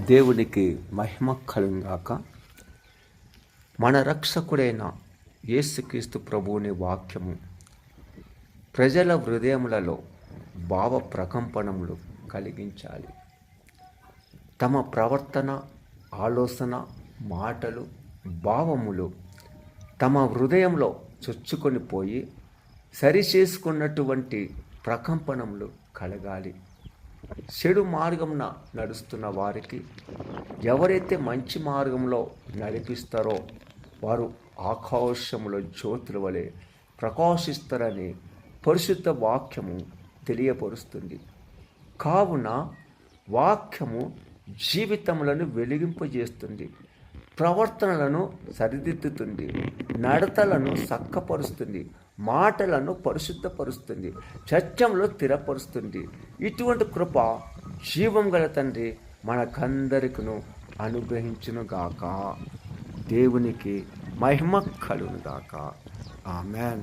దేవునికి మహిమ కలుగాక మన రక్షకుడైన యేసుక్రీస్తు ప్రభువుని వాక్యము. ప్రజల హృదయములలో భావ ప్రకంపనములు కలిగించాలి. తమ ప్రవర్తన ఆలోచన మాటలు భావములు తమ హృదయంలో చొచ్చుకొని పోయి సరిచేసుకున్నటువంటి ప్రకంపనములు కలగాలి. చెడు మార్గంన నడుస్తున్న వారికి ఎవరైతే మంచి మార్గంలో నడిపిస్తారో వారు ఆకాశంలో జ్యోతుల వలె ప్రకాశిస్తారని పరిశుద్ధ వాక్యము తెలియపరుస్తుంది. కావున వాక్యము జీవితములను వెలిగింపజేస్తుంది ప్రవర్తనలను సరిదిద్దుతుంది నడతలను చక్కపరుస్తుంది మాటలను పరిశుద్ధపరుస్తుంది సత్యంలో స్థిరపరుస్తుంది. ఇటువంటి కృప జీవం గల తండ్రి మనకందరికను అనుగ్రహించునుగాక. దేవునికి మహిమ కలుగునుగాక. ఆమెన్.